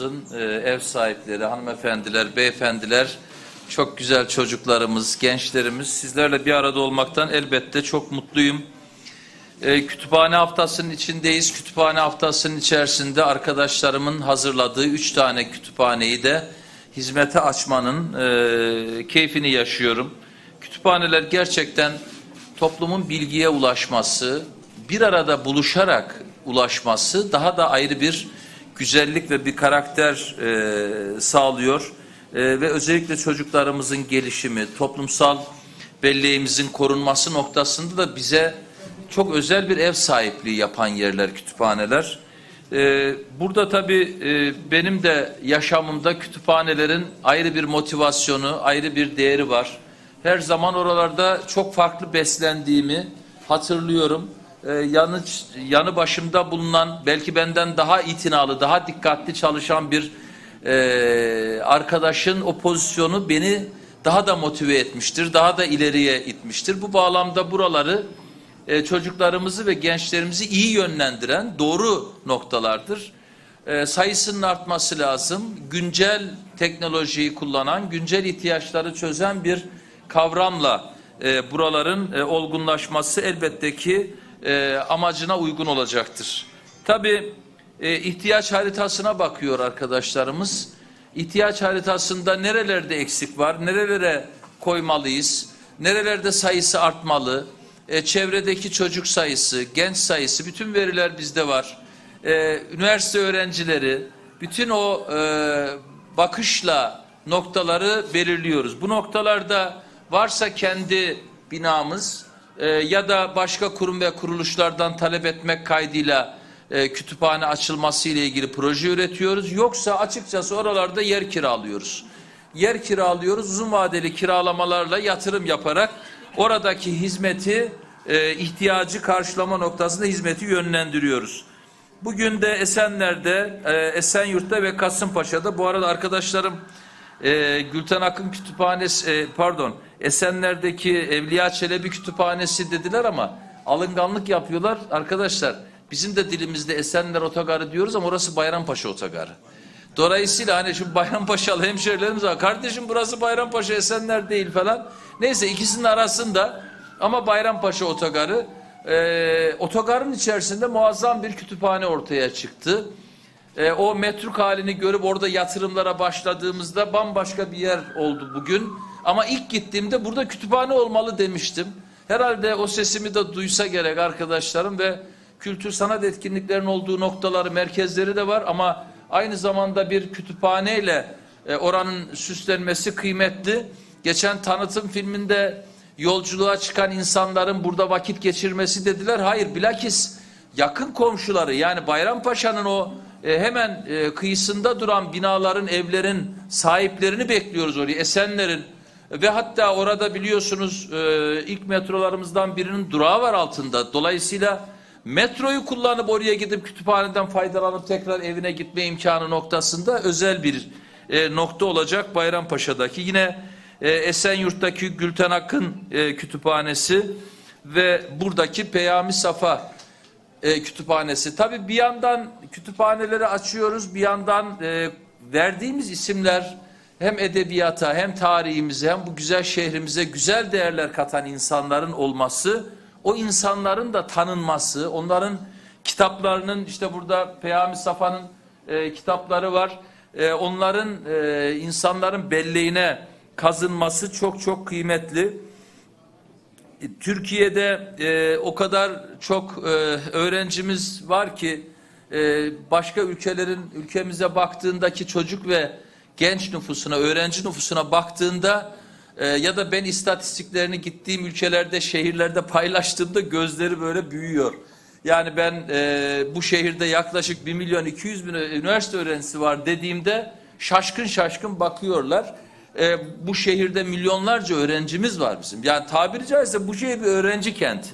Tiyatromuzun e, ev sahipleri, hanımefendiler, beyefendiler, çok güzel çocuklarımız, gençlerimiz sizlerle bir arada olmaktan elbette çok mutluyum. E, kütüphane haftasının içindeyiz. Kütüphane haftasının içerisinde arkadaşlarımın hazırladığı üç tane kütüphaneyi de hizmete açmanın e, keyfini yaşıyorum. Kütüphaneler gerçekten toplumun bilgiye ulaşması, bir arada buluşarak ulaşması daha da ayrı bir güzellik ve bir karakter e, sağlıyor. E, ve özellikle çocuklarımızın gelişimi, toplumsal belleğimizin korunması noktasında da bize çok özel bir ev sahipliği yapan yerler kütüphaneler. Ee, burada tabii e, benim de yaşamımda kütüphanelerin ayrı bir motivasyonu, ayrı bir değeri var. Her zaman oralarda çok farklı beslendiğimi hatırlıyorum. Ee, yanı, yanı başımda bulunan belki benden daha itinalı, daha dikkatli çalışan bir e, arkadaşın o pozisyonu beni daha da motive etmiştir, daha da ileriye itmiştir. Bu bağlamda buraları e, çocuklarımızı ve gençlerimizi iyi yönlendiren doğru noktalardır. E, sayısının artması lazım. Güncel teknolojiyi kullanan, güncel ihtiyaçları çözen bir kavramla e, buraların e, olgunlaşması elbette ki e, amacına uygun olacaktır. Tabii e, ihtiyaç haritasına bakıyor arkadaşlarımız. İhtiyaç haritasında nerelerde eksik var, nerelere koymalıyız, nerelerde sayısı artmalı, e, çevredeki çocuk sayısı, genç sayısı, bütün veriler bizde var. E, üniversite öğrencileri, bütün o e, bakışla noktaları belirliyoruz. Bu noktalarda varsa kendi binamız e, ya da başka kurum ve kuruluşlardan talep etmek kaydıyla e, kütüphane açılması ile ilgili proje üretiyoruz. Yoksa açıkçası oralarda yer kiralıyoruz. Yer kiralıyoruz uzun vadeli kiralamalarla yatırım yaparak oradaki hizmeti e, ihtiyacı karşılama noktasında hizmeti yönlendiriyoruz. Bugün de Esenler'de, e, Esenyurt'ta ve Kasımpaşa'da bu arada arkadaşlarım e, Gülten Akın Kütüphanesi e, pardon Esenler'deki Evliya Çelebi Kütüphanesi dediler ama alınganlık yapıyorlar. Arkadaşlar bizim de dilimizde Esenler Otogarı diyoruz ama orası Bayrampaşa Otogarı. Dolayısıyla hani şu Bayrampaşalı hemşerilerimiz var. Kardeşim burası Bayrampaşa Esenler değil falan. Neyse ikisinin arasında ama Bayrampaşa Otogarı e, otogarın içerisinde muazzam bir kütüphane ortaya çıktı. E, o metruk halini görüp orada yatırımlara başladığımızda bambaşka bir yer oldu bugün. Ama ilk gittiğimde burada kütüphane olmalı demiştim. Herhalde o sesimi de duysa gerek arkadaşlarım ve kültür sanat etkinliklerinin olduğu noktaları, merkezleri de var ama aynı zamanda bir kütüphaneyle e, oranın süslenmesi kıymetli. Geçen tanıtım filminde yolculuğa çıkan insanların burada vakit geçirmesi dediler. Hayır bilakis yakın komşuları yani Bayrampaşa'nın o e, hemen e, kıyısında duran binaların, evlerin sahiplerini bekliyoruz oraya. Esenler'in ve hatta orada biliyorsunuz e, ilk metrolarımızdan birinin durağı var altında. Dolayısıyla metroyu kullanıp oraya gidip kütüphaneden faydalanıp tekrar evine gitme imkanı noktasında özel bir e, nokta olacak Bayrampaşa'daki. Yine e, Esenyurt'taki Gülten Akın e, kütüphanesi ve buradaki Peyami Safa e, kütüphanesi. Tabii bir yandan kütüphaneleri açıyoruz, bir yandan e, verdiğimiz isimler hem edebiyata hem tarihimize hem bu güzel şehrimize güzel değerler katan insanların olması, o insanların da tanınması, onların kitaplarının işte burada Peyami Safa'nın e, kitapları var. E, onların e, insanların belleğine kazınması çok çok kıymetli. E, Türkiye'de e, o kadar çok e, öğrencimiz var ki e, başka ülkelerin ülkemize baktığındaki çocuk ve genç nüfusuna, öğrenci nüfusuna baktığında e, ya da ben istatistiklerini gittiğim ülkelerde, şehirlerde paylaştığımda gözleri böyle büyüyor. Yani ben e, bu şehirde yaklaşık 1 milyon 200 bin üniversite öğrencisi var dediğimde şaşkın şaşkın bakıyorlar e, bu şehirde milyonlarca öğrencimiz var bizim. Yani tabiri caizse bu şehir bir öğrenci kenti.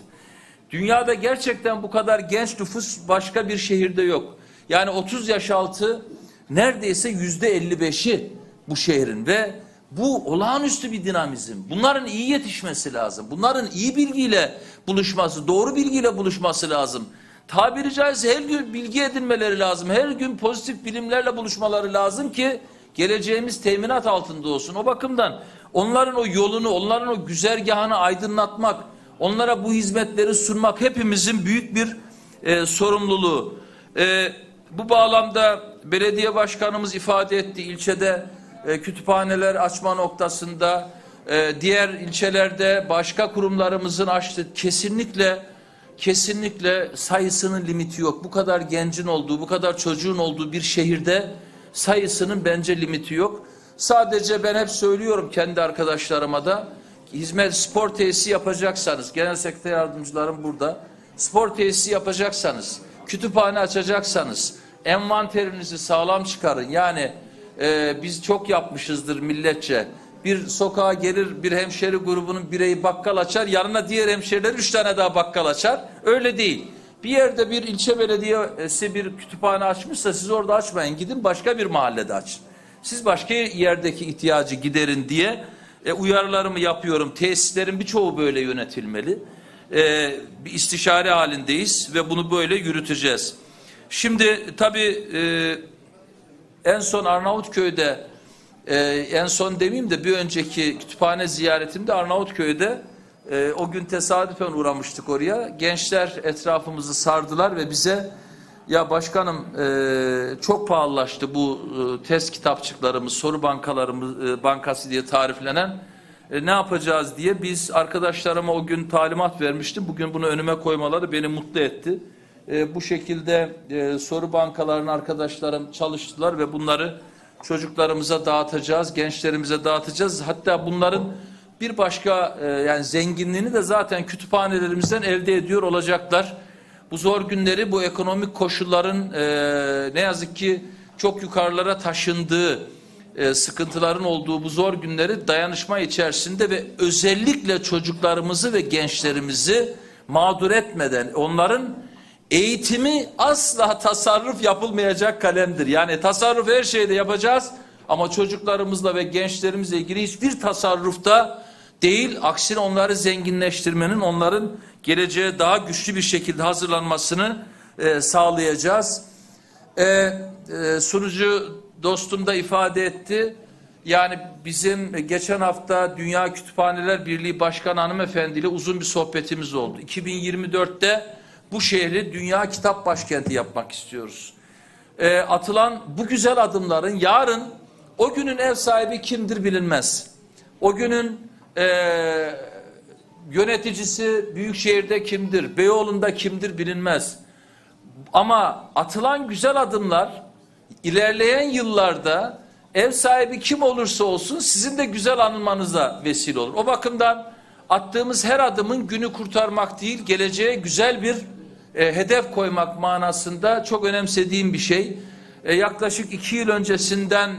Dünyada gerçekten bu kadar genç nüfus başka bir şehirde yok. Yani 30 yaş altı neredeyse yüzde 55'i bu şehrin ve bu olağanüstü bir dinamizm. Bunların iyi yetişmesi lazım. Bunların iyi bilgiyle buluşması, doğru bilgiyle buluşması lazım. tabiri caizse her gün bilgi edinmeleri lazım. Her gün pozitif bilimlerle buluşmaları lazım ki geleceğimiz teminat altında olsun. O bakımdan onların o yolunu, onların o güzergahını aydınlatmak, onlara bu hizmetleri sunmak hepimizin büyük bir e, sorumluluğu. E, bu bağlamda belediye başkanımız ifade etti ilçede e, kütüphaneler açma noktasında e, diğer ilçelerde başka kurumlarımızın açtığı kesinlikle kesinlikle sayısının limiti yok. Bu kadar gencin olduğu, bu kadar çocuğun olduğu bir şehirde sayısının bence limiti yok. Sadece ben hep söylüyorum kendi arkadaşlarıma da hizmet spor tesisi yapacaksanız, genel sekreter yardımcılarım burada. Spor tesisi yapacaksanız, kütüphane açacaksanız envanterinizi sağlam çıkarın. Yani e, biz çok yapmışızdır milletçe. Bir sokağa gelir bir hemşeri grubunun bireyi bakkal açar. Yanına diğer hemşeriler üç tane daha bakkal açar. Öyle değil. Bir yerde bir ilçe belediyesi bir kütüphane açmışsa siz orada açmayın. Gidin başka bir mahallede açın. Siz başka yerdeki ihtiyacı giderin diye e, uyarılarımı yapıyorum. Tesislerin birçoğu böyle yönetilmeli. E, bir istişare halindeyiz ve bunu böyle yürüteceğiz. Şimdi tabii e, en son Arnavutköy'de e, en son demeyeyim de bir önceki kütüphane ziyaretimde Arnavutköy'de e, o gün tesadüfen uğramıştık oraya. Gençler etrafımızı sardılar ve bize ya başkanım e, çok pahalılaştı bu e, test kitapçıklarımız, soru bankalarımız e, bankası diye tariflenen e, ne yapacağız diye biz arkadaşlarıma o gün talimat vermiştim. Bugün bunu önüme koymaları beni mutlu etti. E, bu şekilde e, soru bankalarının arkadaşlarım çalıştılar ve bunları çocuklarımıza dağıtacağız, gençlerimize dağıtacağız. Hatta bunların bir başka e, yani zenginliğini de zaten kütüphanelerimizden elde ediyor olacaklar. Bu zor günleri bu ekonomik koşulların e, ne yazık ki çok yukarılara taşındığı e, sıkıntıların olduğu bu zor günleri dayanışma içerisinde ve özellikle çocuklarımızı ve gençlerimizi mağdur etmeden onların eğitimi asla tasarruf yapılmayacak kalemdir. Yani tasarruf her şeyde yapacağız ama çocuklarımızla ve gençlerimizle ilgili hiçbir tasarrufta değil aksine onları zenginleştirmenin onların geleceğe daha güçlü bir şekilde hazırlanmasını e, sağlayacağız. E, e, sunucu dostum da ifade etti. Yani bizim geçen hafta Dünya Kütüphaneler Birliği Başkanı Hanımefendi ile uzun bir sohbetimiz oldu. 2024'te bu şehri dünya kitap başkenti yapmak istiyoruz. E, atılan bu güzel adımların yarın o günün ev sahibi kimdir bilinmez. O günün e, yöneticisi büyükşehirde kimdir, Beyoğlu'nda kimdir bilinmez. Ama atılan güzel adımlar ilerleyen yıllarda ev sahibi kim olursa olsun sizin de güzel anılmanıza vesile olur. O bakımdan attığımız her adımın günü kurtarmak değil, geleceğe güzel bir e, hedef koymak manasında çok önemsediğim bir şey. E, yaklaşık iki yıl öncesinden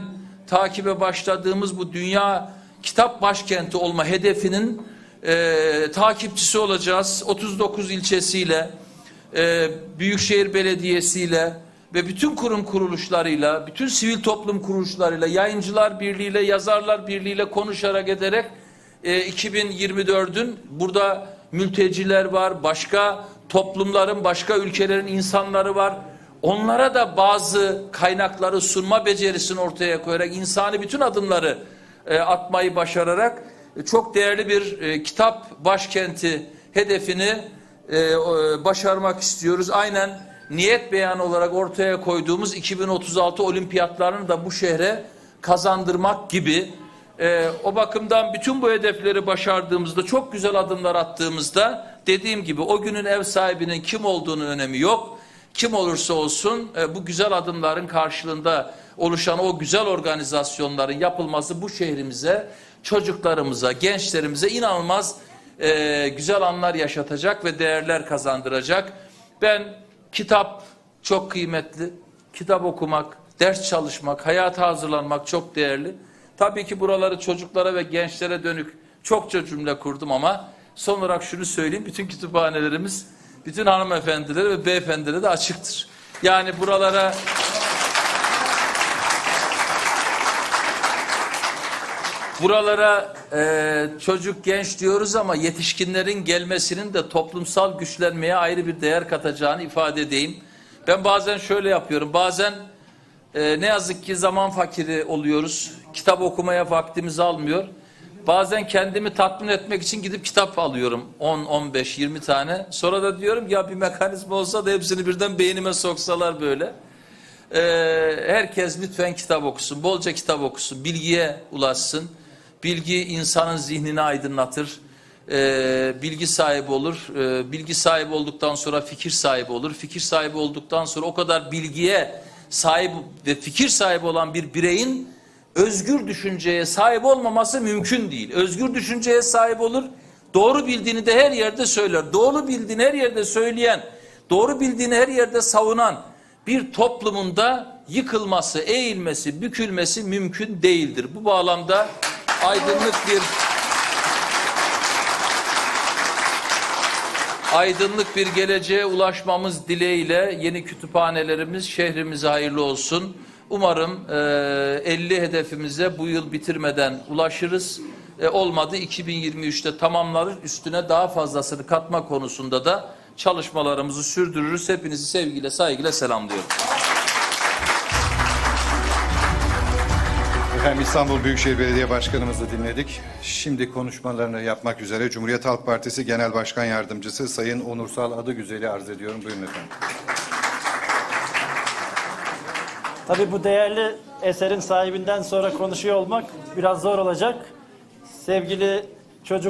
takibe başladığımız bu dünya kitap başkenti olma hedefinin e, takipçisi olacağız. 39 ilçesiyle, e, Büyükşehir Belediyesi'yle ve bütün kurum kuruluşlarıyla, bütün sivil toplum kuruluşlarıyla, yayıncılar birliğiyle, yazarlar birliğiyle konuşarak ederek e, 2024'ün burada mülteciler var, başka toplumların, başka ülkelerin insanları var. Onlara da bazı kaynakları sunma becerisini ortaya koyarak insani bütün adımları e, atmayı başararak e, çok değerli bir e, kitap başkenti hedefini e, başarmak istiyoruz. Aynen niyet beyanı olarak ortaya koyduğumuz 2036 olimpiyatlarını da bu şehre kazandırmak gibi e, o bakımdan bütün bu hedefleri başardığımızda çok güzel adımlar attığımızda dediğim gibi o günün ev sahibinin kim olduğunun önemi yok. Kim olursa olsun e, bu güzel adımların karşılığında oluşan o güzel organizasyonların yapılması bu şehrimize, çocuklarımıza, gençlerimize inanılmaz e, güzel anlar yaşatacak ve değerler kazandıracak. Ben kitap çok kıymetli, kitap okumak, ders çalışmak, hayata hazırlanmak çok değerli. Tabii ki buraları çocuklara ve gençlere dönük çokça cümle kurdum ama son olarak şunu söyleyeyim. Bütün kütüphanelerimiz bütün hanımefendilere ve beyefendilere de açıktır. Yani buralara buralara e, çocuk genç diyoruz ama yetişkinlerin gelmesinin de toplumsal güçlenmeye ayrı bir değer katacağını ifade edeyim. Ben bazen şöyle yapıyorum. Bazen e, ne yazık ki zaman fakiri oluyoruz. Kitap okumaya vaktimiz almıyor. Bazen kendimi tatmin etmek için gidip kitap alıyorum. 10, 15, 20 tane. Sonra da diyorum ya bir mekanizma olsa da hepsini birden beynime soksalar böyle. Ee, herkes lütfen kitap okusun, bolca kitap okusun, bilgiye ulaşsın. Bilgi insanın zihnini aydınlatır, Ee, bilgi sahibi olur. Ee, bilgi sahibi olduktan sonra fikir sahibi olur. Fikir sahibi olduktan sonra o kadar bilgiye sahip ve fikir sahibi olan bir bireyin özgür düşünceye sahip olmaması mümkün değil. Özgür düşünceye sahip olur, doğru bildiğini de her yerde söyler. Doğru bildiğini her yerde söyleyen, doğru bildiğini her yerde savunan bir toplumunda yıkılması, eğilmesi, bükülmesi mümkün değildir. Bu bağlamda aydınlık bir aydınlık bir geleceğe ulaşmamız dileğiyle yeni kütüphanelerimiz şehrimize hayırlı olsun. Umarım e, 50 hedefimize bu yıl bitirmeden ulaşırız. E, olmadı 2023'te tamamlarız. Üstüne daha fazlasını katma konusunda da çalışmalarımızı sürdürürüz. Hepinizi sevgiyle, saygıyla selamlıyorum. Efendim İstanbul Büyükşehir Belediye Başkanımızı dinledik. Şimdi konuşmalarını yapmak üzere Cumhuriyet Halk Partisi Genel Başkan Yardımcısı Sayın Onursal Adıgüzel'i arz ediyorum. Buyurun efendim. Tabii bu değerli eserin sahibinden sonra konuşuyor olmak biraz zor olacak. Sevgili çocuk